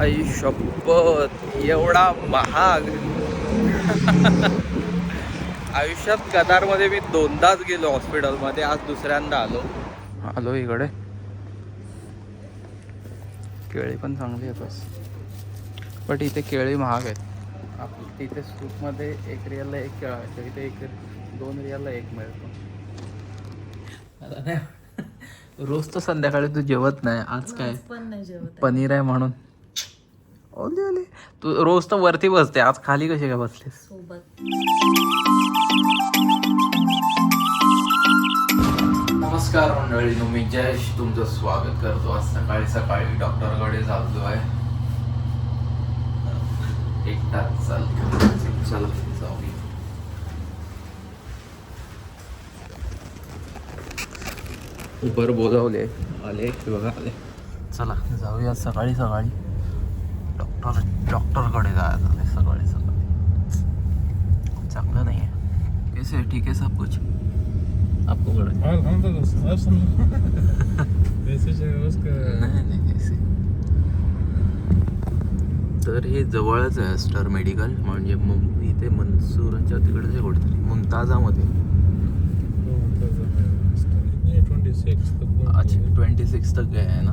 आई शपथ एवढा महाग. आयुष्यात कतारमध्ये मी दोनदाच गेलो हॉस्पिटलमध्ये आज दुसऱ्यांदा आलो. आलो इकडे. केळी पण चांगली आहे बस. बट इथे केळी महाग आहेत. आप तिथे सूपमध्ये एक रिअलला एक केळा आहे तर इथे एक दोन रिअलला एक मिळतो. आता नाही. रोज तर संध्याकाळी तू जेवत नाही आज काय? पण नाही जेवत. पनीर आहे म्हणून. ओले ओले तू रोज तर वरती बसते. आज खाली कशी काय बसलीस? सोबत. नमस्कार मंडळी मी जयश. तुमचं स्वागत करतो. आज सकाळी सकाळी डॉक्टरकडे चाललो आहे एकटाच चालतो चला जाऊया. उबर बोलावले. आले हे बघा. आले चला जाऊया सकाळी सकाळी. डॉक्टर डॉक्टरकडे जायचं आहे सकाळी सकाळी. चांगलं नाही आहे. कैसे? ठीक है सब कुछ. आपको तो है तर हे जवळच आहे स्टार मेडिकल म्हणजे मुं- इथे मनसूरच्या तिकडे जे कुठेतरी मुमताजामध्ये. ट्वेंटी सिक्स अच्छा ट्वेंटी सिक्स तक आहे ना?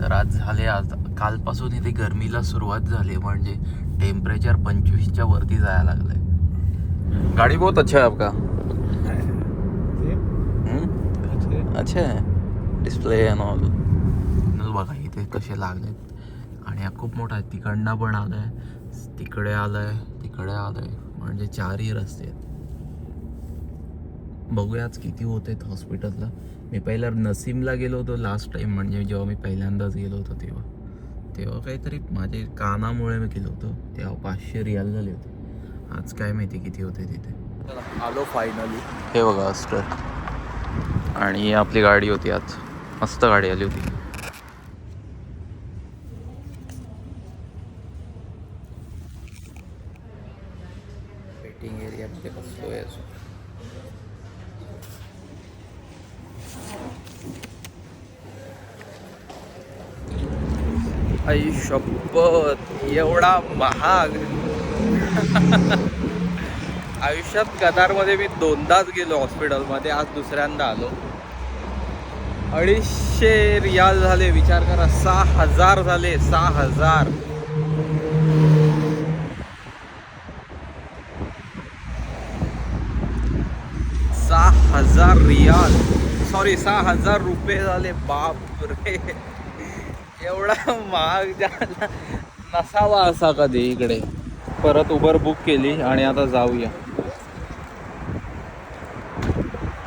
तर आज झाले आज कालपासून इथे गरमीला सुरुवात झाली म्हणजे टेम्परेचर पंचवीसच्या वरती जायला लागलंय. गाडी बहुत अच्छा है आपका. अच्छा आहे. डिस्प्ले अँड ऑल बघा इथे कसे लागलेत. आणि हा खूप मोठा आहे. तिकडनं पण आलाय. तिकडे आलाय. तिकडे आलाय. म्हणजे चारही रस्ते आहेत. बघूयाच किती होत आहेत हॉस्पिटलला मी पहिला नसीमला गेलो होतो लास्ट टाइम म्हणजे जेव्हा मी पहिल्यांदाच गेलो होतो तेव्हा. तेव्हा काहीतरी माझे कानामुळे मी गेलो होतो. तेव्हा पाचशे रियाल झाले होते. आज काय माहिती किती होते तिथे. आलो फायनली हे बघा अस्टर आणि आपली गाडी होती आज. मस्त गाडी आली होती वेटिंग एरियामध्ये बसलोय अजून आई शपथ. एवढा महाग. आयुष्यात कतारमध्ये मी दोनदाच गेलो हॉस्पिटलमध्ये आज दुसऱ्यांदा आलो. अडीचशे रियाल झाले विचार करा सहा हजार झाले सहा हजार. सहा हजार रियाल. सॉरी सहा हजार रुपये झाले बाप रे एवढा महाग झाला नसावा असा कधी इकडे. परत उबर बुक केली आणि आता जाऊया.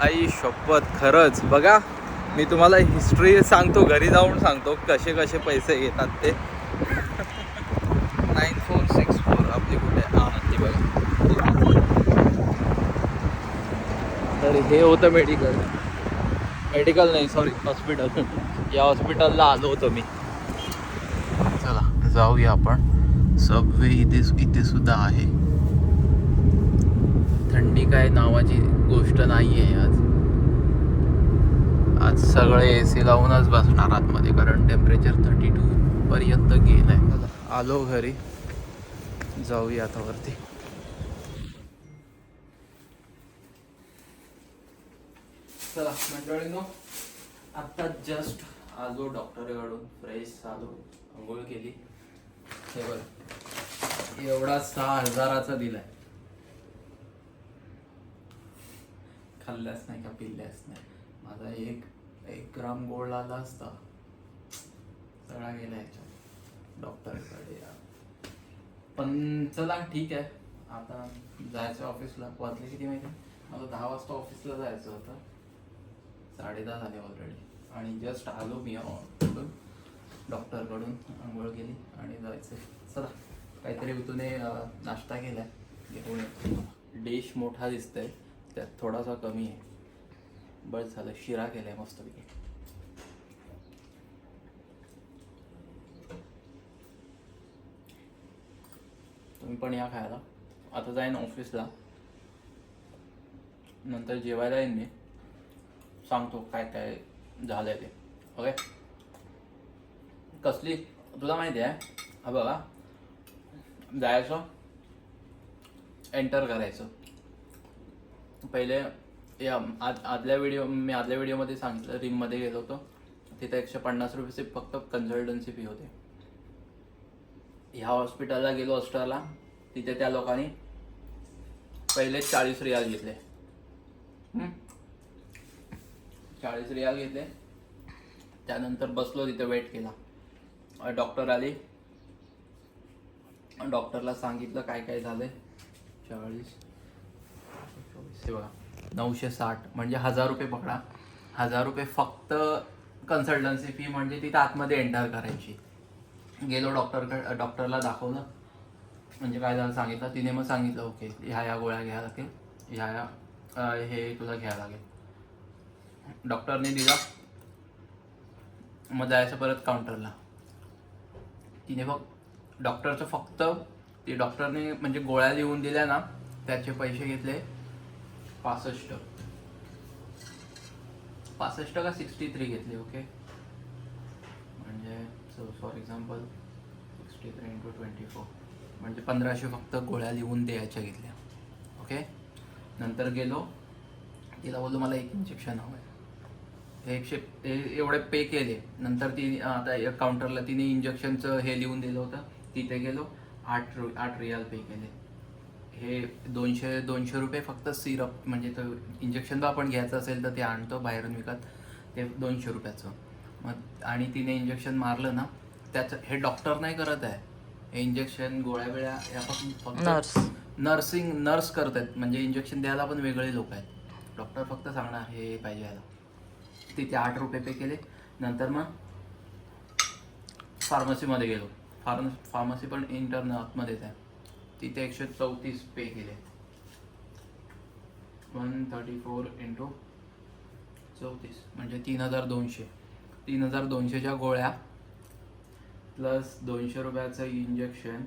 आई शपथ खरंच. बघा मी तुम्हाला हिस्ट्री सांगतो घरी जाऊन सांगतो कसे कसे पैसे येतात ते. नाईन फोर सिक्स फोर आपली कुठे? हां ती बघा. तर हे होतं मेडिकल मेडिकल नाही सॉरी हॉस्पिटल या हॉस्पिटलला आलो होतो मी. जाऊया आपण. सबवे इथे इथे सुद्धा आहे. थंडी काय नावाची गोष्ट नाही आहे आज. आज सगळे ए सी लावूनच बसणार आतमध्ये कारण टेम्परेचर थर्टी टू पर्यंत गेलंय. आलो घरी. जाऊया आता वरती. चला मंडळीनो आत्ता जस्ट आलो डॉक्टरकडून फ्रेश झालो आंघोळ केली. हे बघ. एवढा सहा हजाराचा दिलाय. खाल्ल्यास नाही का पिल्ल्यास नाही. माझा एक एक ग्राम गोड आला असता. सगळा गेला याच्यात. डॉक्टरकडे पण चला ठीक आहे. आता जायचं ऑफिसला. वाजले किती माहिती? मला दहा वाजता ऑफिसला जायचं होतं. साडे दहा झाले ऑलरेडी आणि जस्ट आलो मी. डॉक्टरकडून आंघोळ केली आणि जायचं. चला काहीतरी तुने नाश्ता केला घेऊन डिश मोठा दिसतोय त्यात थोडासा कमी आहे. बस झालं शिरा केलाय मस्तपैकी. तुम्ही पण या खायला. आता जाईन ऑफिसला. नंतर जेवायला येईन मी. सांगतो काय काय झालंय ते. ओके? कसली? तुला माहिती आहे हा बघा. जायचं. एंटर करायचं. पहिले या आद- आदल्या व्हिडिओ मी आदल्या व्हिडिओमध्ये सांगितलं रिममध्ये गेलो होतो. तिथे एकशे पन्नास रुपयाची फक्त कन्सल्टन्सी फी होते. ह्या हॉस्पिटलला गेलो अस्टरला तिथे त्या लोकांनी पहिले चाळीस रियाल घेतले. चाळीस रियाल घेतले. त्यानंतर बसलो तिथे वेट केला. डॉक्टर आली. डॉक्टरला सांगितलं काय काय झालं चाळीस हे बघा नऊशे साठ म्हणजे हजार रुपये पकडा. हजार रुपये फक्त कन्सल्टन्सी फी म्हणजे तिथं आतमध्ये एंटर करायची. गेलो डॉक्टरकडे डॉक्टरला दाखवलं. म्हणजे काय झालं सांगितलं? तिने मग सांगितलं ओके ह्या ह्या गोळ्या घ्यायला लागेल ह्या ह्या हे तुला घ्यायला लागेल. डॉक्टरने दिला. मग जायचं परत काउंटरला तिने बघ डॉक्टरचं फक्त ते डॉक्टरने म्हणजे गोळ्या लिहून दिल्या ना त्याचे पैसे घेतले पासष्ट. पासष्ट का सिक्स्टी थ्री घेतले ओके म्हणजे so for example sixty three into twenty four म्हणजे पंधराशे फक्त गोळ्या लिहून द्यायच्या घेतल्या ओके नंतर गेलो तिला बोललो मला एक इंजेक्शन हवं आहे एकशे हे एवढे पे केले. नंतर ती आता काउंटरला तिने इंजेक्शनचं हे लिहून दिलं होतं. तिथे गेलो आठ रु आठ रियाल पे केले. हे दोनशे दोनशे रुपये फक्त सिरप म्हणजे तो इंजेक्शन आपण घ्यायचं असेल तर ते आणतो बाहेरून विकत. ते दोनशे रुपयाचं. मग आणि तिने इंजेक्शन मारलं ना त्याचं हे डॉक्टर नाही करत आहे. हे इंजेक्शन गोळ्या बिळ्या या फक्त नर्स नर्सिंग नर्स करत आहेत म्हणजे इंजेक्शन द्यायला पण वेगळे लोक आहेत. डॉक्टर फक्त सांगणार हे पाहिजे याला तिथे आठ रुपये पे केले. नंतर मग फार्मसीमध्ये गेलो. फार्म फार्मसी पण इंटर्न आतमध्येच आहे तिथे एकशे चौतीस पे केले. वन थर्टी फोर इंटू चौतीस. म्हणजे तीन हजार दोनशे. तीन हजार दोनशेच्या गोळ्या प्लस दोनशे रुपयाचं इंजेक्शन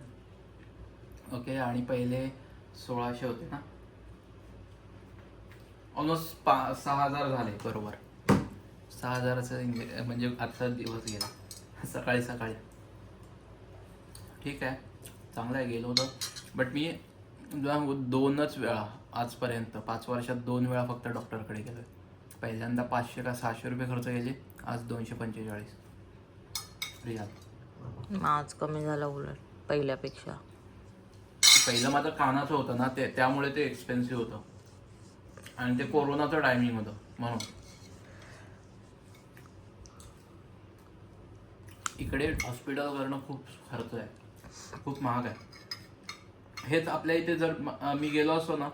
ओके आणि पहिले सोळाशे होते ना. ऑलमोस्ट पा सहा हजार झाले बरोबर. सहा हजाराचं म्हणजे आजचा दिवस गेला. सकाळी सकाळी. ठीक आहे. चांगलं आहे गेलो होतं. बट मी तुला सांगू, दोनच वेळा आजपर्यंत पाच वर्षात दोन वेळा फक्त डॉक्टरकडे गेलो पहिल्यांदा पाचशे का सहाशे रुपये खर्च केले आज दोनशे पंचेचाळीस. मग आज कमी झालं उलट पहिल्यापेक्षा. पहिलं माझं कानाचं होतं ना ते त्यामुळे ते एक्सपेन्सिव्ह होतं. आणि ते कोरोनाचं टायमिंग होतं म्हणून. इकडे हॉस्पिटल करणं खूप खर्च आहे. खूप महाग आहे. हेच आपल्या इथे जर म- गेलो असतो ना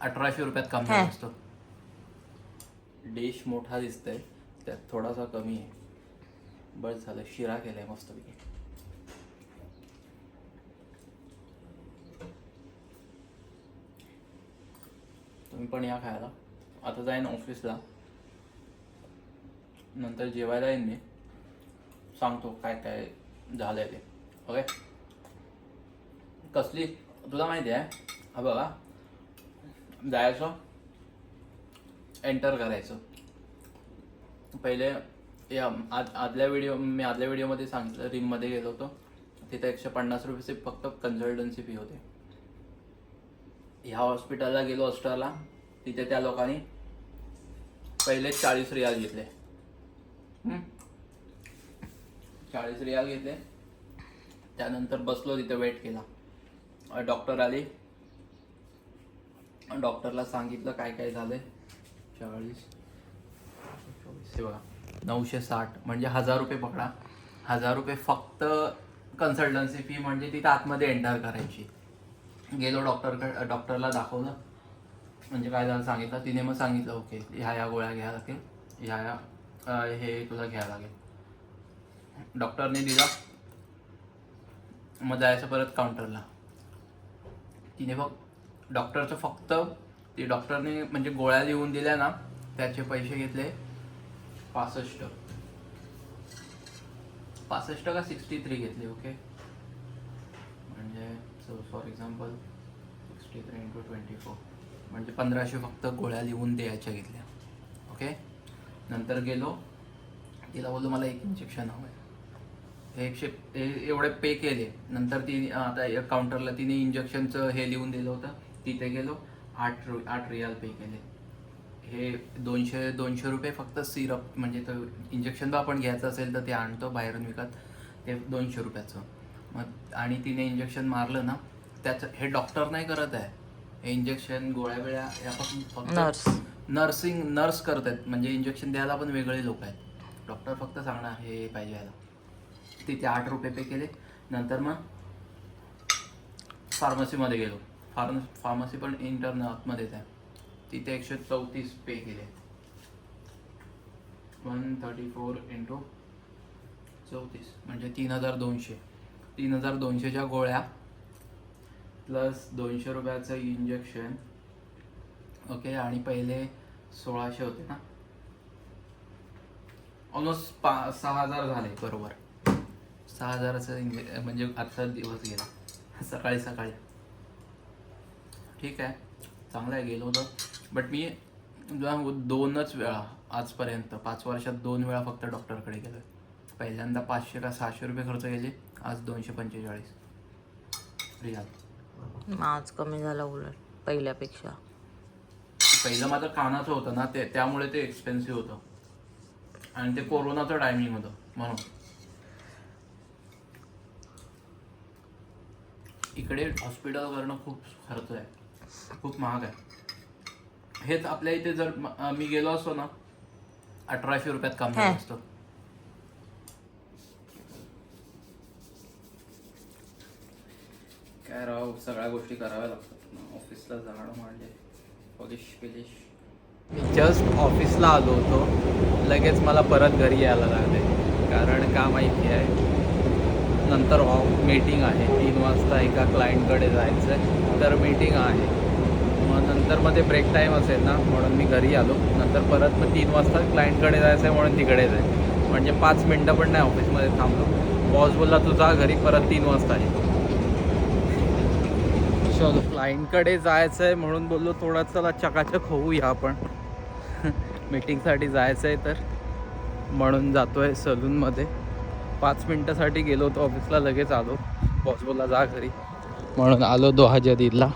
अठराशे रुपयात काम झालं. असतं. डिश मोठा दिसतंय त्यात थोडासा कमी आहे. बस झालं शिरा केलाय मस्तपैकी. तुम्ही पण या खायला. आता जाईन ऑफिसला नंतर जेवायला येईन मी. सांगतो काय काय झालंय ते. ओके कसली? तुला माहिती आहे? हा बघा. जायचं. एंटर करायचं. पहिले या आद आदल्या व्हिडिओ मी आदल्या व्हिडिओमध्ये सांगितलं रिममध्ये गेलो होतो. तिथे एकशे पन्नास रुपयाची फक्त कन्सल्टन्सी फी होते. ह्या हॉस्पिटलला गेलो अस्टरला तिथे त्या लोकांनी पहिले चाळीस रियाल घेतले. चाळीस रियाल घेतले. त्यानंतर बसलो तिथे वेट केला. डॉक्टर आली. डॉक्टरला सांगितलं काय काय झालंय. चाळीस. चोवीस बघा नऊशे साठ. म्हणजे हजार रुपये पकडा. हजार रुपये फक्त कन्सल्टन्सी फी म्हणजे तिथे आतमध्ये एंटर करायची. गेलो डॉक्टरकडे डॉक्टरला दाखवलं. म्हणजे काय झालं सांगितलं? तिने मग सांगितलं ओके ह्या ह्या गोळ्या घ्यायला लागेल ह्या ह्या हे तुला घ्यायला लागेल. डॉक्टरने दिला. मग जायचं परत काउंटरला तिने बघ डॉक्टरचं फक्त ते डॉक्टरने म्हणजे गोळ्या लिहून दिल्या ना त्याचे पैसे घेतले पासष्ट. पासष्ट का सिक्स्टी थ्री घेतले ओके म्हणजे so for example sixty three into twenty four म्हणजे पंधराशे फक्त गोळ्या लिहून द्यायच्या घेतल्या ओके नंतर गेलो तिला बोललो मला एक इंजेक्शन हवं आहे एकशे एवढे पे केले. नंतर ती आता या काउंटरला तिने इंजेक्शनचं हे लिहून दिलं होतं. तिथे गेलो आठ रु आठ रियाल पे केले. हे दोनशे दोनशे रुपये फक्त सिरप म्हणजे तो इंजेक्शन जर आपण घ्यायचं असेल तर ते आणतो बाहेरून विकत. ते दोनशे रुपयाचं. मग आणि तिने इंजेक्शन मारलं ना त्याचं हे डॉक्टर नाही करत आहे. हे इंजेक्शन गोळ्या वेळ्या यापासून फक्त नर्स नर्सिंग नर्स करत आहेत. म्हणजे इंजेक्शन द्यायला पण वेगळे लोक आहेत. डॉक्टर फक्त सांगणार हे पाहिजे याला तिथे आठ रुपये पे केले. नंतर मग फार्मसीमध्ये गेलो. फार्म फार्मसी पण इंटरन आतमध्येच आहे. तिथे एकशे चौतीस पे केले. वन थर्टी फोर इंटू चौतीस. म्हणजे तीन हजार दोनशे. तीन हजार दोनशेच्या गोळ्या प्लस दोनशे रुपयाचं इंजेक्शन ओके आणि पहिले सोळाशे होते ना. ऑलमोस्ट पा सहा हजार झाले बरोबर. सहा हजाराचं इंजे म्हणजे आजचा दिवस गेला. सकाळी सकाळी. ठीक आहे. चांगलं आहे गेलो होतं. बट मी दोनच वेळा आजपर्यंत पाच वर्षात दोन वेळा फक्त डॉक्टरकडे गेलो पहिल्यांदा पाचशे का सहाशे रुपये खर्च केले आज दोनशे पंचेचाळीस. रियाल. आज कमी झाला उलट पहिल्यापेक्षा. पहिलं माझं कानाचं होतं ना ते त्यामुळे ते एक्सपेन्सिव्ह होतं. आणि ते कोरोनाचं टायमिंग होतं म्हणून. इकडे हॉस्पिटल करणं खूप खर्च आहे. खूप महाग आहे. हेच आपल्या इथे जर म- गेलो असतो ना अठराशे रुपयात काम झालं हे. असतं. काय राव सगळ्या गोष्टी कराव्या लागतात. ऑफिसला जाणं म्हणजे पॉलिश पिलिश मी जस्ट ऑफिसला आलो होतो. लगेच मला परत घरी यायला लागले. कारण का माहिती आहे? नंतर मीटिंग आहे. तीन वाजता एका क्लायंटकडे जायचं आहे तर मीटिंग आहे. मग नंतर मग ते ब्रेक टाईम असेल ना म्हणून मी घरी आलो. नंतर परत मग तीन वाजता क्लायंटकडे जायचं आहे म्हणून तिकडे जाईल म्हणजे पाच मिनटं पण नाही ऑफिसमध्ये थांबलो. बॉस बोलला तू जा घरी परत तीन वाजता आहे चलो क्लायंटकडे जायचं आहे म्हणून बोललो थोडा चला चकाचक होऊया आपण. मीटिंगसाठी जायचं आहे तर. म्हणून जातो आहे सलूनमध्ये पाच मिनटासाठी गेलो होतो ऑफिसला लगेच आलो. बॉस बोलला जा घरी. म्हणून आलो दोहा जदीदला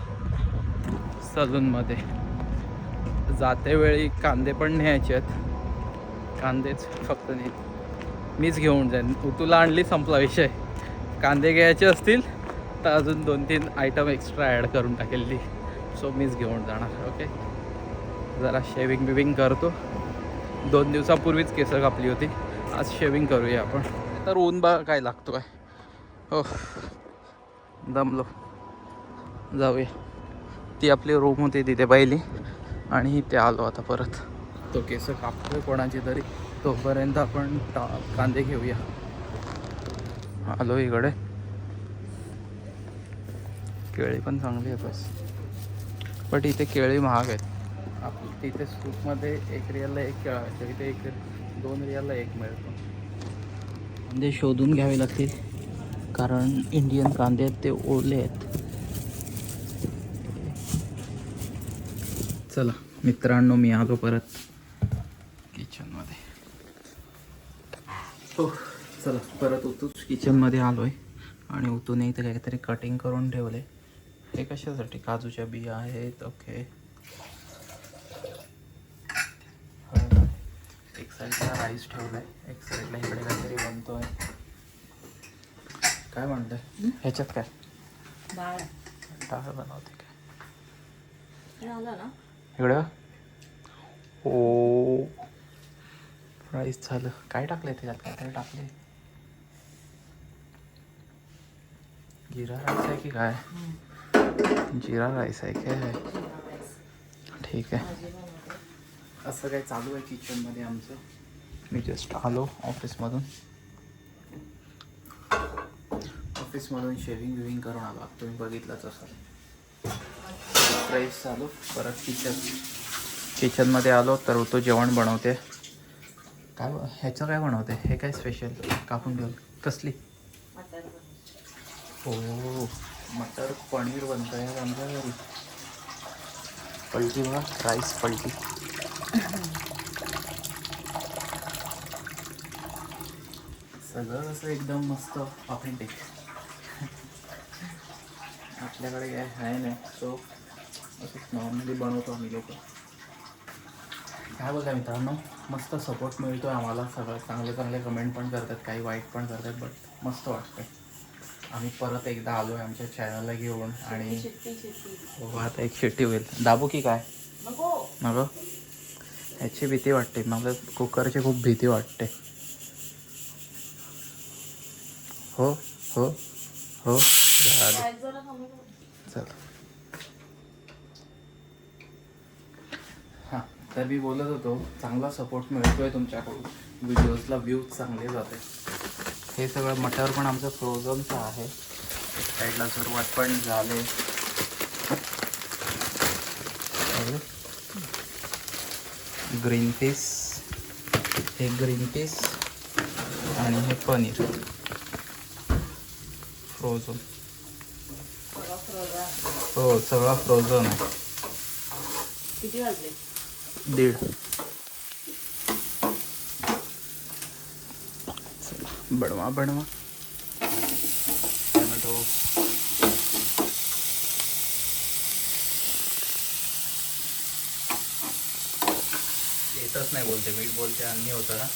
सलूनमध्ये. जाते वेळी कांदे पण न्यायचे आहेत. कांदेच फक्त नाही. मीच घेऊन जाईन. तुला आणली संपला विषय. कांदे घ्यायचे असतील तर अजून दोन तीन आयटम एक्स्ट्रा ॲड करून टाकेल सो मीच घेऊन जाणार ओके जरा शेविंग बिविंग करतो. दोन दिवसापूर्वीच केस कापली होती. आज शेविंग करूया आपण. तर ऊन बा काय लागतो काय हो. दमलो. जाऊया. ती आपली रूम होती तिथे पाहिली. आणि ते आलो आता परत. तो केस कापतोय कोणाची तरी. तोपर्यंत आपण टा कांदे घेऊया. आलो इकडे. केळी पण चांगली आहे बस. बट इथे केळी महाग आहेत. आप तिथे सूपमध्ये एक रियालला एक केळा आहे इथे एक दोन रियालला एक मिळतो. कांदे शोधून घ्यावे लागतील. कारण इंडियन कांदे आहेत ते ओले आहेत. चला मित्रांनो मी आलो परत. किचनमध्ये हो चला परत उतूच किचनमध्ये आलो आहे आणि उतूनही तर काहीतरी कटिंग करून ठेवले हे कशासाठी? काजूच्या बिया आहेत ओके एक साईडला राईस ठेवलाय. एक साईडला इकडे काहीतरी बनतोय. काय म्हणताय? ह्याच्यात काय? डाळ. डाळ बनवते काय? ना? इकडं? ओ राईस झालं. काय टाकलंय त्याच्यात? काहीतरी टाकले जिरा राईस आहे की काय? जिरा राईस आहे काय? ठीक आहे. असं काय चालू आहे किचनमध्ये आमचं? मी जस्ट आलो ऑफिसमधून ऑफिसमधून शेविंग विविंग करून आलो. तुम्ही बघितलंच असाल. फ्रेश झालो. परत किचन किचनमध्ये आलो तर तो जेवण बनवते. काय ह्याचं काय बनवते? हे काय स्पेशल कापून घेऊन कसली? हो. मटर पनीर बनतं आहे आमच्या घरी. पलटी बघा राईस पलटी. सगळं असं एकदम मस्त ऑथेंटिक आपल्याकडे काय आहे नाही सो असंच नॉर्मली बनवतो आम्ही लोक. काय बोलता मित्रांनो? मस्त सपोर्ट मिळतो आहे आम्हाला सगळं चांगले चांगले कमेंट पण करतात काही वाईट पण करतात बट मस्त वाटतं आम्ही परत एकदा आलो आहे आमच्या चॅनलला घेऊन आणि हो, आता एक शेट्टी होईल. दाबू की काय? नको? ह्याची भीती वाटते. मला कुकरची खूप भीती वाटते. हो हो हो. चल. हां तर मी बोलत होतो चांगला सपोर्ट मिळतोय तुमच्याकडून. व्हिडिओजला व्ह्यूज चांगले जाते. हे सगळं मटर पण आमचं फ्रोझनचं आहे. साईडला सुरुवात पण झाले. ग्रीन पीस हे ग्रीन पीस आणि हे पनीर. फ्रोझन हो सगळा फ्रोझन आहे. किती वाजले? दीड. बनवा बनवा. नाही बोलते मीठ बोलते अन्नी होतं ना.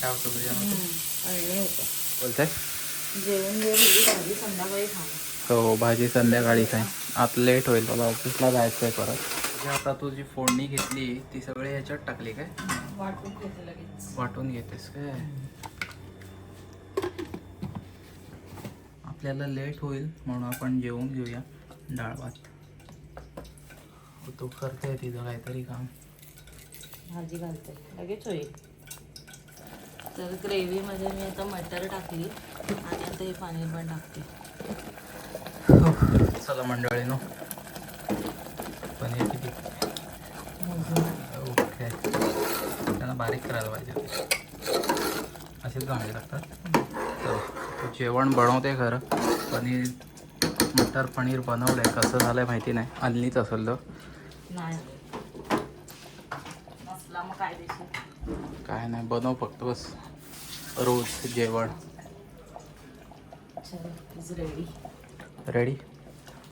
काय होतं तुझ्या होतं. बोलते जेवण भाजी संध्याकाळी खाणं हो भाजी संध्याकाळी काय आता लेट होईल मला ऑफिसला जायचं आहे परत. म्हणजे आता तू जी फोडणी घेतली ती सगळी ह्याच्यात टाकली काय? वाटून घेते लगेच. वाटून घेतेस काय? आपल्याला लेट होईल म्हणून आपण जेवून घेऊया डाळ भात. हो, तू करते तिथं काहीतरी काम. भाजी घालते. लगेच होईल. तर ग्रेव्हीमध्ये मी आता मटर टाकली आणि आता हे पनीर पण टाकते. चला मंडळीनो. पनीर किती? ओके. त्यांना बारीक करायला पाहिजे. असेच चांगले लागतात. तर जेवण बनवते खरं. पनीर मटर पनीर बनवलं आहे कसं झालं आहे माहिती नाही. आणलीच असेल तर नाही. मग काय देशील काय नाही बनव फक्त बस. रोज जेवण. रेडी रेडी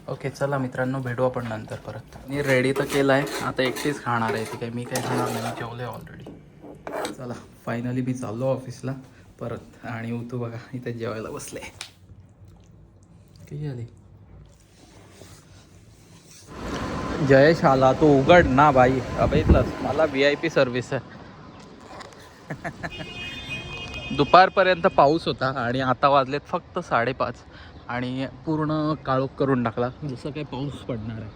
ओके चला मित्रांनो भेटू आपण नंतर परत. मी रेडी तर केलं आहे आता एकटीच खाणार आहे ती काही. मी काही खाणार नाही जेवले ऑलरेडी चला फायनली मी चाललो ऑफिसला परत. आणि उतू बघा इथे जेवायला बसले. किती झाली? जयेश आला तू उघड. ना बाई प्लस मला व्ही आय पी सर्व्हिस आहे. दुपारपर्यंत पाऊस होता आणि आता वाजलेत फक्त साडेपाच. आणि पूर्ण काळोख करून टाकला. जसं काही पाऊस पडणार आहे.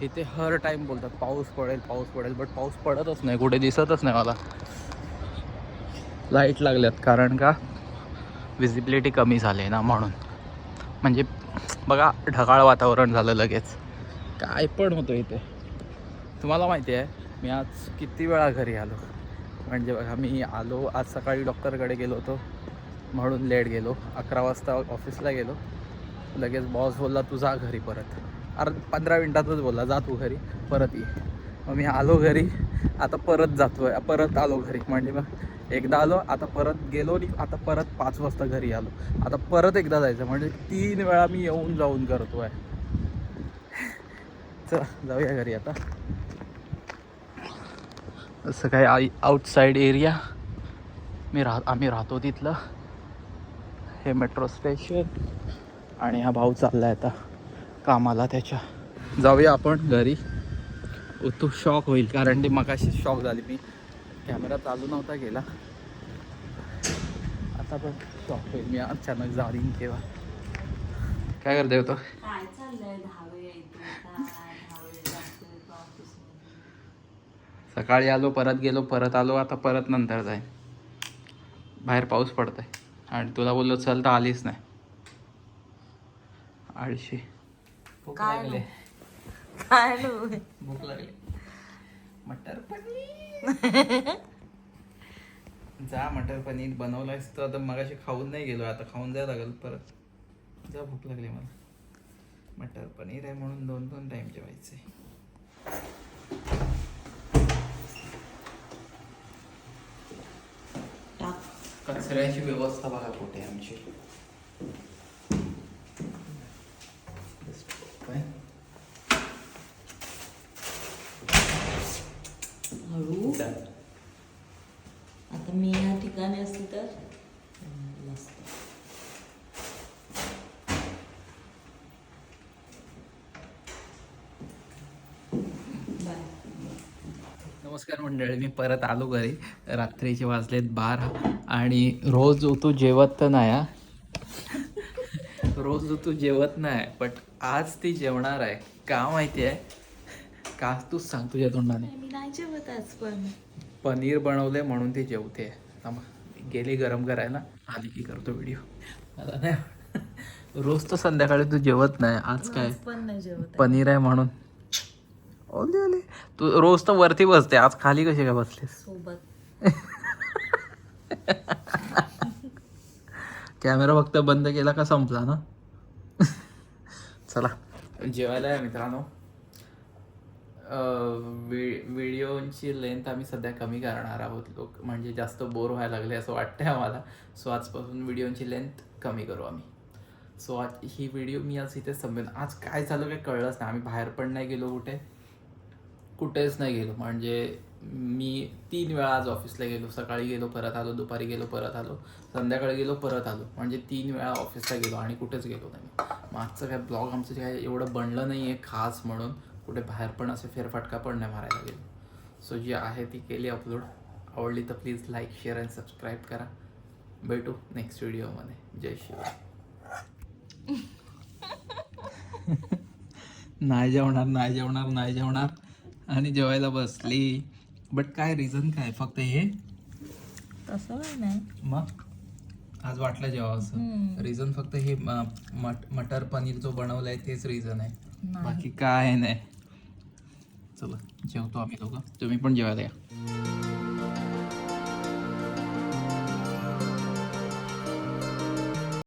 इथे हर टाईम बोलतात पाऊस पडेल पाऊस पडेल. बट पाऊस पडतच नाही. कुठे दिसतच नाही मला. लाइट लागल्यात. कारण का? विजिबिलिटी कमी झाली ना म्हणून. म्हणजे बघा ढगाळ वातावरण झालं लगेच. काय पण होतं इथे. तुम्हाला माहिती आहे मी आज किती वेळा घरी आलो. म्हणजे बघा मी आलो आज सकाळी डॉक्टरकडे गेलो होतो. म्हणून लेट गेलो. अकरा वाजता ऑफिसला गेलो. लगेच बॉस बोलला तू जा घरी परत. अरे पंधरा मिनटातच बोलला जा तू घरी परत ये. मग मी आलो घरी. आता परत जातो आहे परत आलो घरी. म्हणजे मग एकदा आलो आता परत गेलो आणि आता परत पाच वाजता घरी आलो. आता परत एकदा जायचं. म्हणजे तीन वेळा मी येऊन जाऊन करतो आहे चला जाऊया घरी आता. असं काय आई आउटसाईड एरिया मी राह आम्ही राहतो तिथलं. हे मेट्रो स्टेशन आणि हा भाऊ आहे आता कामाला त्याच्या. जाऊया आपण घरी. तू शॉक होईल कारण ती मगाशी शॉक झाली मी. कॅमेरा चालू नव्हता गेला. आता पण शॉक होईल. मी अचानक जाईन तेव्हा. काय करते होतं काय चाललंय? दहावे यायचं काय दहावे जायचं ऑफिस सकाळी आलो परत गेलो परत आलो आता परत नंतर जाईन. बाहेर पाऊस पडतोय. आणि तुला बोललो चल तर आलीच नाही. आळशी. भूक काय लागली. काय नो भूक लागली. मटर पनीर. जा मटर पनीर बनवलंयस तर आता मगाशी खाऊन नाही गेलो आता खाऊन जायला लागेल परत. जा भूक लागली मला. मटर पनीर आहे म्हणून दोन दोन टाइम जेवायचे. कचऱ्याची व्यवस्था बघा कुठे आहे आमची. आता मी या ठिकाणी असते तर मस्त बाय नमस्कार मंडळी मी परत आलो घरी. रात्रीचे वाजलेत बारा आणि रोज तू जेवत तर नाही. रोज तू जेवत नाही बट आज ती जेवणार आहे. का माहिती आहे? का तूच सांग तुझ्या तोंडाने. मी नाही जेवत आज पण. पनीर बनवले म्हणून ती जेवते. गेली गरम करायला. आली की करतो व्हिडिओ आता नाही. रोज तर संध्याकाळी तू जेवत नाही. आज काय? आज पण नाही जेवत पनीर आहे म्हणून. ओले ओले तू रोज तर वरती बसते. आज खाली कशी काय बसलीस? सोबत. कॅमेरा फक्त बंद केला का संपला ना? चला. जेवायला आहे मित्रांनो. व्हिडिओची लेंथ आम्ही सध्या कमी करणार आहोत. लोक म्हणजे जास्त बोर व्हायला लागले असं वाटतंय आम्हाला. सो आजपासून व्हिडिओची लेंथ कमी करू आम्ही. सो आज ही व्हिडिओ मी आज इथे संपेन. आज काय झालं काही कळलंच नाही. आम्ही बाहेर पण नाही गेलो कुठे. कुठेच नाही गेलो. म्हणजे मी तीन वेळा आज ऑफिसला गेलो. सकाळी गेलो परत आलो दुपारी गेलो परत आलो संध्याकाळी गेलो परत आलो. म्हणजे तीन वेळा ऑफिसला गेलो आणि कुठेच गेलो नाही. मागचं काय ब्लॉग आमचं जे काय एवढं बनलं नाही आहे खास म्हणून. कुठे बाहेर पण असे फेरफटका पण नाही मारायला गेलो. सो जी आहे ती केली अपलोड आवडली तर please like share and subscribe करा. भेटू नेक्स्ट व्हिडिओमध्ये जय शिवाय. नाही जेवणार नाही जेवणार नाही जेवणार. आणि जेवायला बसली. बट काय रिझन काय? फक्त हे? तसं नाही. मग? आज वाटलं जेव्हा असं. रिझन फक्त हे मटर पनीर जो बनवलाय तेच रिझन आहे. बाकी काय नाही. चला जेवतो आम्ही दोघं. तुम्ही पण जेवायला या.